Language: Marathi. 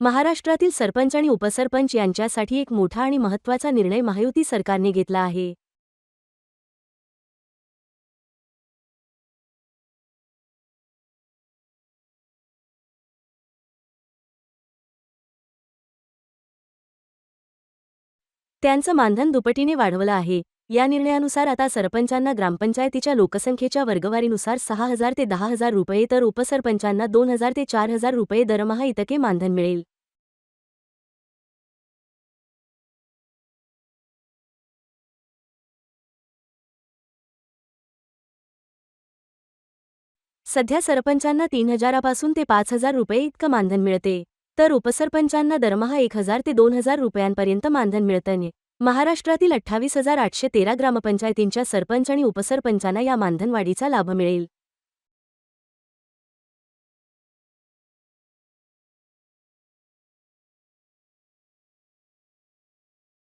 महाराष्ट्रातील सरपंच आणि उपसरपंच यांच्यासाठी एक मोठा आणि महत्त्वाचा निर्णय महायुती सरकारने घेतला आहे. त्यांचं मानधन दुपटीने वाढवलं आहे. या निर्णयानुसार आता सरपंचांना ग्रामपंचायतीच्या लोकसंख्येच्या वर्गवारीनुसार सहा हजार ते दहा हजार रुपये तर उपसरपंचांना दोन हजार ते चार हजार रुपये दरमहा इतके मानधन मिळेल. सध्या सरपंचांना तीन हजारापासून ते पाच हजार रुपये इतकं मानधन मिळते तर उपसरपंचांना दरमहा एक हजार ते दोन हजार रुपयांपर्यंत मानधन मिळतं महाराष्ट्रातील अठ्ठावीस हजार आठशे तेरा ग्रामपंचायतींच्या सरपंच आणि उपसरपंचांना या मानधनवाढीचा लाभ मिळेल.